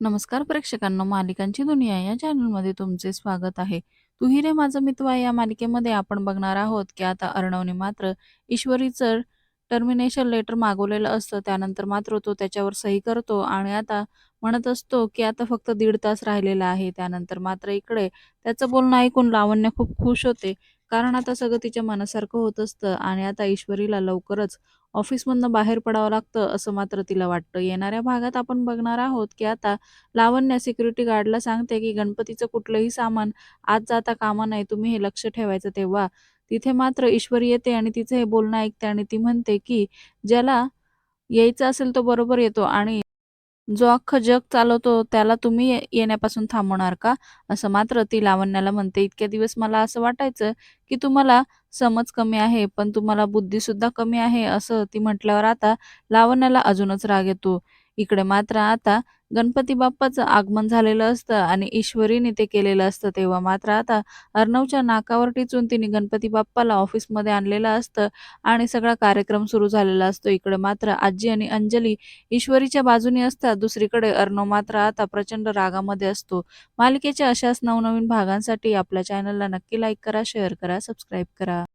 नमस्कार प्रेक्षकांनो, मालिकांची दुनिया या चॅनलमध्ये तुमचे स्वागत आहे. तू रे माझा मित्र या मालिकेमध्ये आपण बघणार आहोत, की आता अर्णवने मात्र ईश्वरीचं टर्मिनेशन लेटर मागवलेलं असतं. त्यानंतर मात्र तो त्याच्यावर सही करतो आणि आता म्हणत असतो, की आता फक्त दीड तास राहिलेला आहे. त्यानंतर मात्र इकडे त्याचं बोलणं ऐकून लावण्य खूप खुश होते, कारण आता सगळं तिच्या मनासारखं होत असतं आणि आता ईश्वरीला लवकरच ऑफिसमधनं बाहेर पडावं लागतं, असं मात्र तिला वाटतं. येणाऱ्या भागात आपण बघणार आहोत, की आता लावण्या सिक्युरिटी गार्डला सांगते, की गणपतीचं कुठलंही सामान आज जाता कामा नाही तुम्ही हे लक्ष ठेवायचं. तेव्हा तिथे मात्र ईश्वरी येते आणि तिचं हे बोलणं ऐकते आणि ती म्हणते, की ज्याला यायचं असेल तो बरोबर येतो आणि जो अख्खं जग चालवतो त्याला तुम्ही ये येण्यापासून थांबवणार का? असं मात्र ती लावण्याला म्हणते. इतक्या दिवस मला असं वाटायचं, की तुम्हाला समज कमी आहे, पण तुम्हाला बुद्धीसुद्धा कमी आहे, असं ती म्हटल्यावर आता लावण्याला अजूनच राग येतो. इकडे मात्र आता गणपती बाप्पाचं आगमन झालेलं असतं आणि ईश्वरीने ते केलेलं असतं. तेव्हा मात्र आता अर्णवच्या नाकावर टिचून तिने गणपती बाप्पाला ऑफिसमध्ये आणलेलं असतं आणि सगळा कार्यक्रम सुरू झालेला असतो. इकडे मात्र आजी आणि अंजली ईश्वरीच्या बाजूने असतात. दुसरीकडे अर्णव मात्र आता प्रचंड रागामध्ये असतो. मालिकेच्या अशाच नवनवीन भागांसाठी आपल्या चॅनलला नक्की लाईक करा, शेअर करा, सबस्क्राईब करा.